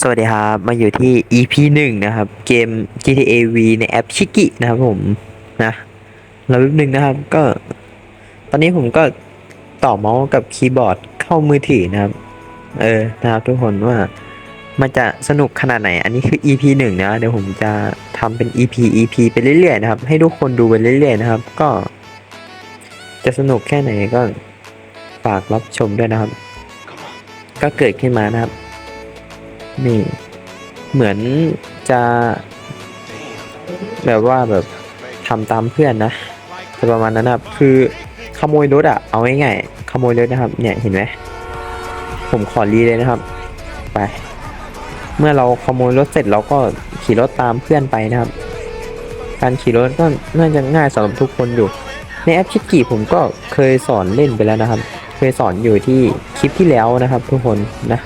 สวัสดีครับ มาอยู่ที่ EP หนึ่งนะครับ เกม GTA V ในแอปชิกินะครับผมนะแล้วแป๊บนึงนะครับ ก็ ตอนนี้ผมก็ต่อเมาส์กับคีย์บอร์ดเข้ามือถือนะครับ เออนะครับทุกคนว่ามันจะสนุกขนาดไหน อันนี้คือ EP หนึ่งนะ เดี๋ยวผมจะทำเป็น EP EP ไปเรื่อยๆนะครับ ให้ทุกคนดูไปเรื่อยๆนะครับ ก็ จะสนุกแค่ไหนก็ฝากรับชมด้วยนะครับ ก็เกิดขึ้นมานะครับ นี่ เหมือนจะแบบว่าแบบทำตามเพื่อนนะแต่ประมาณนั้นนะครับ คือขโมยรถอะเอาง่ายๆขโมยรถนะครับ เนี่ยเห็นไหมผมขอรีเลยนะครับ ไป เมื่อเราขโมยรถเสร็จเราก็ขี่รถตามเพื่อนไปนะครับ การขี่รถก็น่าจะง่ายสำหรับทุกคนอยู่ ในแอปชิกกี้ผมก็เคยสอนเล่นไปแล้วนะครับ เคยสอนอยู่ที่คลิปที่แล้วนะครับ ทุกคนนะ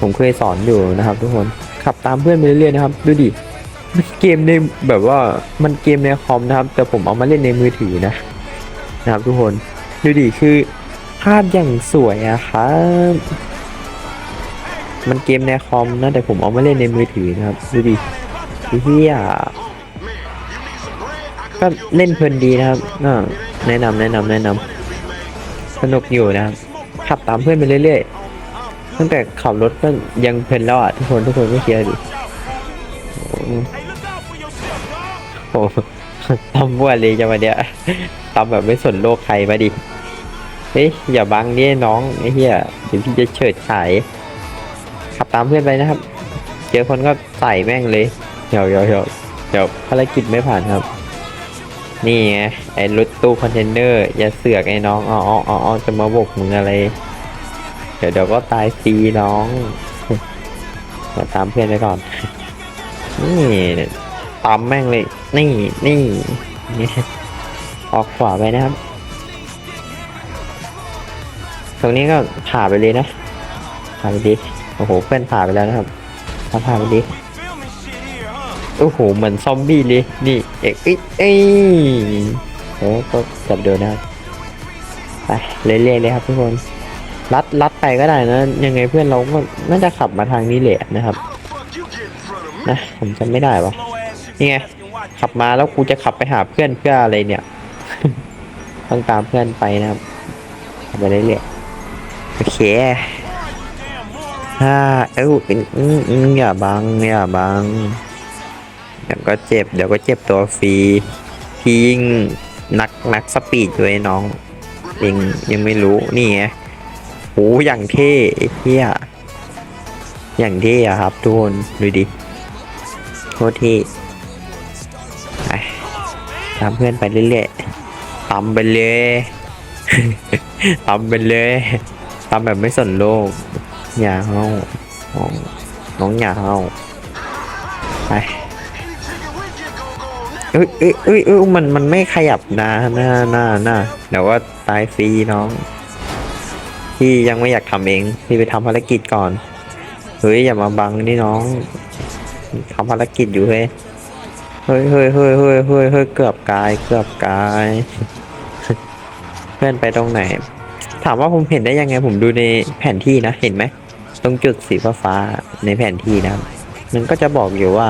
ผมเคยสอนอยู่นะครับ ทุกคนขับตามเพื่อนไปเรื่อยๆนะครับ ดูดิมันเกมในแบบว่ามันเกมในคอมนะครับ แต่ผมเอามาเล่นในมือถือนะ นะครับ ทุกคนดูดิคือภาพอย่างสวยอะครับมันเกมในคอมนะแต่ผมเอามาเล่นในมือถือนะครับ ดูดิเฮียก็เล่นเพลินดีนะครับแนะนำแนะนำแนะนำสนุกอยู่นะครับขับตามเพื่อนไปเรื่อยๆ ตั้งแต่ขับรถก็ยังเพลินแล้วอะทุกคนทุกคนไม่เชียร์ดิโอ้โหตำบัวเลยจะมาเดียตำแบบไม่สนโลกใครมาดิเฮ้ยอย่าบังดิน้องไอ้เหี้ยเดี๋ยวพี่จะเฉิดฉายขับตามเพื่อนไปนะครับ เจอคนก็ใส่แม่งเลยเดี๋ยวเดี๋ยวเดี๋ยวเดี๋ยวภารกิจไม่ผ่านครับ นี่ไงไอ้รถตู้คอนเทนเนอร์อย่าเสือกไอ้น้องอ๋ออ๋ออ๋อจะมาบกมึงอะไร เดี๋ยวเดี๋ยวก็ตายฟรีน้องมาตามเพื่อนไปก่อน นี่ตามแม่งเลยนี่นี่นี่ออกขวาไปนะครับ ตรงนี้ก็ผ่าไปเลยนะ ผ่าไปดิ โอ้โห เพื่อนผ่าไปแล้วนะครับผ่าผ่าไปดิ โอ้โห เหมือนซอมบี้เลย นี่ เอ้ยเอ้ยเอ้ยก็จับโดนนะครับ ไปเรื่อยๆเลยครับทุกคน ลัดลัดไปก็ได้นะ ยังไงเพื่อนเราก็น่าจะขับมาทางนี้แหละนะครับนะผมจำไม่ได้วะนี่ไงขับมาแล้วกูจะขับไปหาเพื่อนเพื่ออะไรเนี่ยต้องตามเพื่อนไปนะครับขับไปเรื่อยๆโอเคอ่าเอ้าอืมอืมอย่าบังอย่าบังเดี๋ยวก็เจ็บเดี๋ยวก็เจ็บตัวฟรีฟียิงนักนักสปีดอยู่ไอ้น้องเองยังไม่รู้นี่ไง โอ้อย่างเท่เฮียอย่างเท่อะครับทุกคนดูดิโคตรเท่ไปตามเพื่อนไปเรื่อยๆตามไปเลยตามไปเลยตามแบบไม่สนโลกอย่าเฮาน้องน้องอย่าเฮาไปเอ้ยเอ้ยเอ้ยเอ้ยมันมันไม่ขยับนะหน้าหน้าหน้าเดี๋ยวว่าตายฟรีน้อง พี่ยังไม่อยากทำเอง พี่ไปทำภารกิจก่อน เฮ้ยอย่ามาบังนี่น้องทำภารกิจอยู่เฮ้ย เฮ้ยเฮ้ยเฮ้ยเฮ้ยเฮ้ยเฮ้ยเกือบกายเกือบกาย เพื่อนไปตรงไหน ถามว่าผมเห็นได้ยังไงผมดูในแผนที่นะเห็นไหม ตรงจุดสีฟ้าในแผนที่นะมันก็จะบอกอยู่ว่า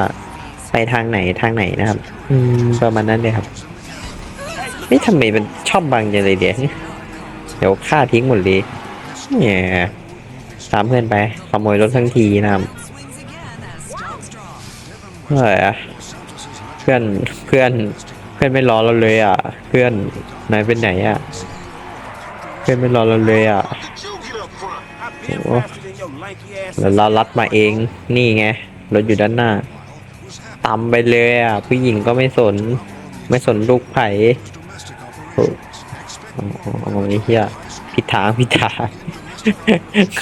ไปทางไหนทางไหนนะครับ อืมประมาณนั้นเลยครับไม่ทำไมมันชอบบังจังเลยเดี๋ยวเดี๋ยวฆ่าทิ้งหมดเลย เนี่ยตามเพื่อนไปขโมยรถทั้งทีนะครับเฮ้ยอเพื่อนเพื่อนเพื่อนไม่รอเราเลยอะ เพื่อนนายเป็นไหนอะ เพื่อนไม่รอเราเลยอะโอ้แล้วเรารัดมาเองนี่ไงรถอยู่ด้านหน้าตามไปเลยอะผู้หญิงก็ไม่สน ไม่สนลูกไผ่โอ้โอ้โอ้โอ้ไอ้เหี้ยผิดทางผิดทาง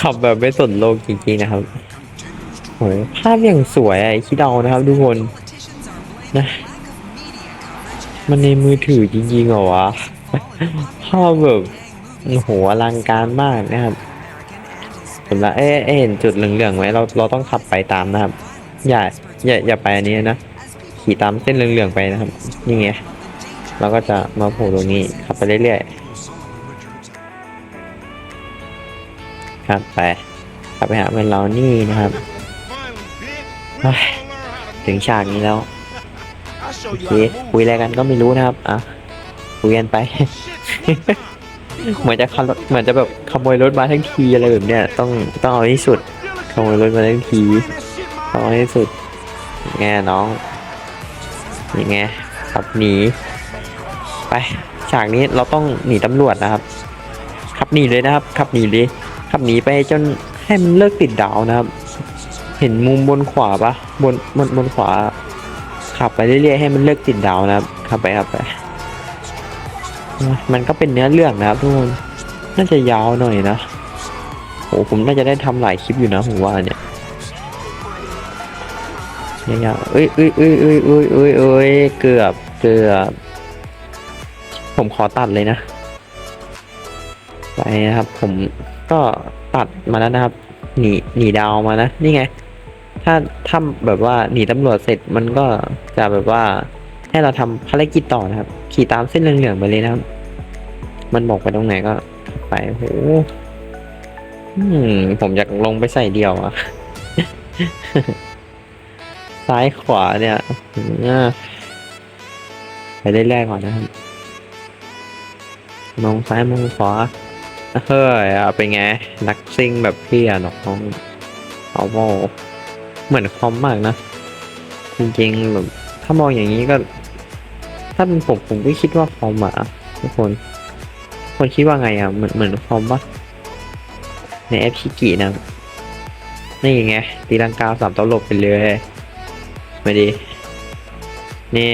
ขับแบบไม่สนโลกจริงๆนะครับโอ้ยภาพอย่างสวยไอ้ขี้เดานะครับทุกคนนะ มันในมือถือจริงๆเหรอวะภาพแบบโหอลังการมากนะครับผมละเอ๊ะเอ๊ะเห็นจุดเหลืองๆไหมเราเราต้องขับไปตามนะครับ อย่าอย่าอย่าไปอันนี้นะขี่ตามเส้นเหลืองๆไปนะครับ นี่ไงเราก็จะมาโผล่ตรงนี้ขับไปเรื่อยๆ ครับไปขับไปหาเพื่อนเรานี่นะครับถึงฉากนี้แล้วโอเคคุยอะไรกันก็ไม่รู้นะครับอะคุยกันไป เหมือนจะขับรถเหมือนจะแบบขโมยรถมาทั้งทีอะไรแบบเนี้ยต้องต้องเอาให้สุดขโมยรถมาทั้งทีต้องเอาให้สุดไงน้องนี่ไงขับหนีไปฉากนี้เราต้องหนีตำรวจนะครับขับหนีเลยนะครับขับหนีเลย ขับหนีไปจนให้มันเลิกติดดาวนะครับ เห็นมุมบนขวาปะบนบนบนขวา ขับไปเรื่อยๆให้มันเลิกติดดาวนะครับ ขับไปขับไป มันก็เป็นเนื้อเรื่องนะครับทุกคนน่าจะยาวหน่อยนะโอ้ผมน่าจะได้ทำหลายคลิปอยู่นะผมว่าเนี่ยยาวๆเอ้ยเอ้ยเอ้ยเอ้ยเอ้ยเอ้ยเอ้ยเกือบเกือบผมขอตัดเลยนะ ไปนะครับผม ก็ตัดมาแล้วนะครับ หนีหนีดาวมานะนี่ไง ถ้าถ้าแบบว่าหนีตำรวจเสร็จมันก็จะแบบว่าให้เราทำภารกิจต่อนะครับ ขี่ตามเส้นเหลืองๆไปเลยนะครับ มันบอกไปตรงไหนก็ไปโอ้โหผมอยากลงไปใส่เดียวอะซ้ายขวาเนี่ยไปได้แรกก่อนนะครับ มองซ้ายมองขวา เฮ้ยอะเป็นไง นักซิ่งแบบพี่อะน้องเอาโมเหมือนคอมมากนะ จริงๆแบบถ้ามองอย่างนี้ก็ ถ้าเป็นผมผมก็คิดว่าคอมอะทุกคน คนคิดว่าไงอะเหมือนเหมือนคอมปะในแอปชิกินะนี่ไงตีลังกาสามตลบไปเลยมาดีนี่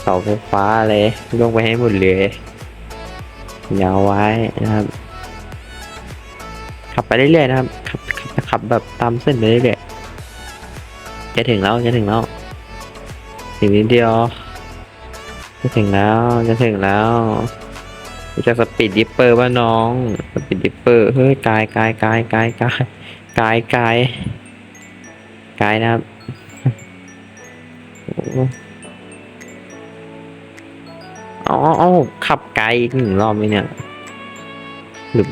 เสาไฟฟ้าเลยลงไปให้หมดเลย ยาวไว้นะครับ ขับไปเรื่อยๆนะครับขับ ขับขับแบบตามเส้นไปเรื่อยๆจะถึงแล้วจะถึงแล้วอีกนิดเดียว จะถึงแล้วจะถึงแล้วจะสปีดดิปเปอร์ป่ะน้องสปีดดิปเปอร์เฮ้ยกายกายกายกายกายกายกายกายนะครับ อ้อ๋ออ๋อขับไกลอีกหนึ่งรอบไหมเนี่ยหรือ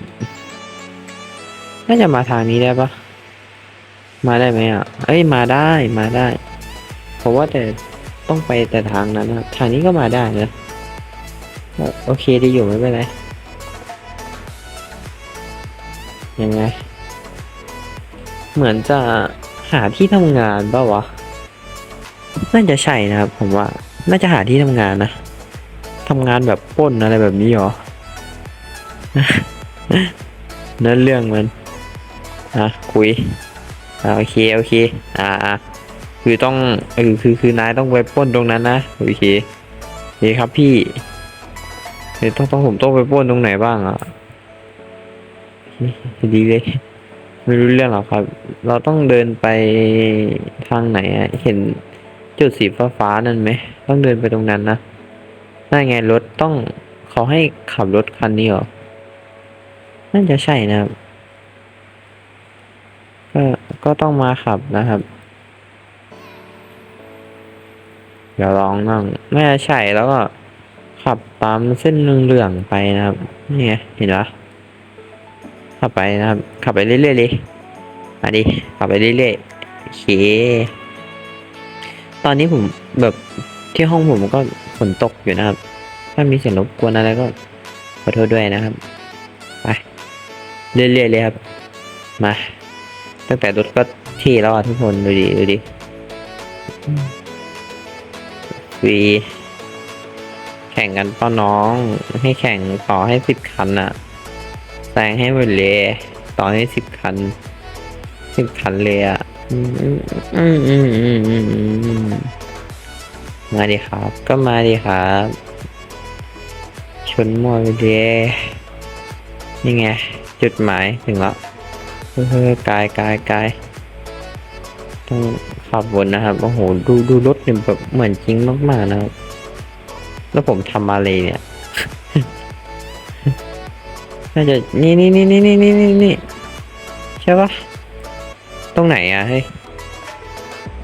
น่าจะมาทางนี้ได้ปะมาได้ไหมอะ เอ้ยมาได้มาได้ เพราะว่าแต่ต้องไปแต่ทางนั้นนะทางนี้ก็มาได้นะโอเคได้อยู่ไม่เป็นไรยังไง เหมือนจะหาที่ทำงานป่าวะ น่าจะใช่นะครับผมว่า น่าจะหาที่ทำงานนะ ทำงานแบบป้นอะไรแบบนี้เหรอ นั่นเรื่องมันอะคุยอโอเคโอเค อ่าคือต้องเออคือคือนายต้องไปป้นตรงนั้นนะโอเคโอเคครับพี่เดี๋ยวต้องต้องผมต้องไปป้นตรงไหนบ้างอะดีเลยไม่รู้เรื่องหรอกครับ เราต้องเดินไปทางไหนอะเห็นจุดสีฟ้าฟ้าๆนั่นไหมต้องเดินไปตรงนั้นนะ นั่นไงรถต้องเขาให้ขับรถคันนี้เหรอ น่าจะใช่นะครับ ก็ก็ต้องมาขับนะครับ เดี๋ยวลองนั่งน่าจะใช่แล้วก็ขับตามเส้นเหลืองๆไปนะครับ นี่ไงเห็นปะขับไปนะครับ ขับไปเรื่อยๆเลยมาดิขับไปเรื่อยๆโอเคตอนนี้ผมแบบ ที่ห้องผมก็ฝนตกอยู่นะครับ ถ้ามีเสียงรบกวนอะไรก็ขอโทษด้วยนะครับ ไป เรื่อยๆเลยครับ มา ตั้งแต่รถก็ที่แล้วอะทุกคนดูดิดูดิวีแข่งกันป้าน้องให้แข่งต่อให้สิบคันอะแซงให้หมดเลยต่อให้สิบคันสิบคันเลยอะอืมอืมอืมอืมอืมอื มาดิครับ ก็มาดิครับ ชนมอไปเลยนี่ไง จุดหมายถึงแล้วเฮ้ยกายกายกายต้องขับวนนะครับ โอ้โห ดูดูรถเนี่ยแบบเหมือนจริงมากๆนะครับ แล้วผมทำอะไรเนี่ย น่าจะ นี่นี่นี่นี่นี่นี่นี่นี่ใช่ปะตรงไหนอะเฮ้ย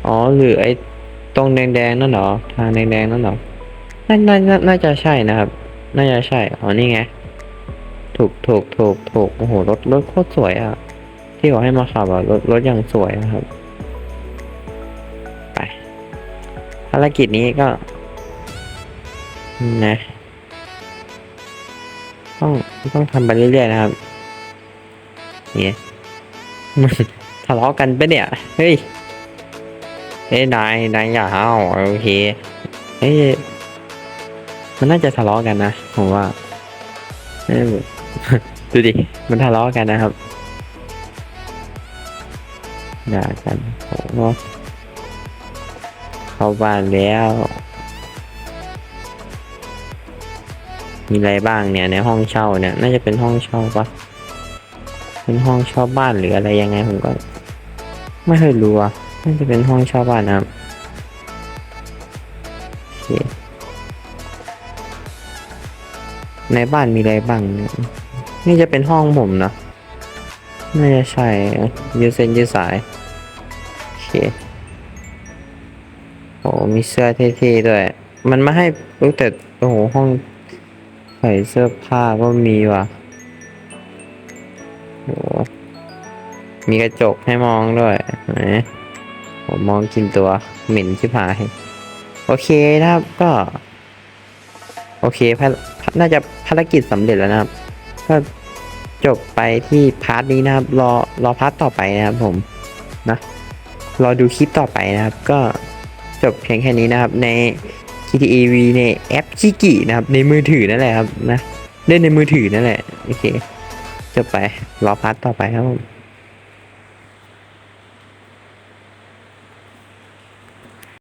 อ๋อ หรือไอ ตรงแดงๆนั่นเหรอ ทางแดงๆนั่นเหรอน่าน่าน่าน่าจะใช่นะครับ น่าจะใช่ อ๋อ นี่ไง ถูกถูกถูกถูกโอ้โห รถ รถโคตรสวยอะที่เขาให้มาขับอะรถ รถอย่างสวยนะครับ ไป ภารกิจนี้ก็ นะ ต้อง ต้องทำไปเรื่อยๆนะครับ เนี่ยมันทะเลาะกันปะเนี่ย เฮ้ย เอ้ยนายนายอย่าห้าโอเคเอ้ยมันน่าจะทะเลาะกันนะผมว่าดูดิมันทะเลาะกันนะครับด่ากันโอ้โหเข้าบ้านแล้ว มีอะไรบ้างเนี่ยในห้องเช่าเนี่ย น่าจะเป็นห้องเช่าปะเป็นห้องเช่าบ้านหรืออะไรยังไงผมก็ ไม่เคยรู้อะ น่าจะเป็นห้องเช่าบ้านนะครับโอเคในบ้านมีอะไรบ้างเนี่ยนี่จะเป็นห้องผมเนะน่าจะใช่ยืดเส้นยืดสายโอเคโอ้มีเสื้อเท่ๆด้วย มันมาให้รู้แต่โอ้โหห้องใส่เสื้อผ้าก็มีว่ะโอ้มีกระจกให้มองด้วยไหน ผมมองกินตัวเหม็นชิบหาย โอเคนะครับก็ โอเคน่าจะภารกิจสำเร็จแล้วนะครับ ก็จบไปที่พาร์ทนี้นะครับ รอรอพาร์ทต่อไปนะครับผมนะรอดูคลิปต่อไปนะครับ ก็จบเพียงแค่นี้นะครับ ใน GTA V ในแอปชิกินะครับ ในมือถือนั่นแหละครับนะเล่นในมือถือนั่นแหละโอเคจบไปรอพาร์ทต่อไปครับผม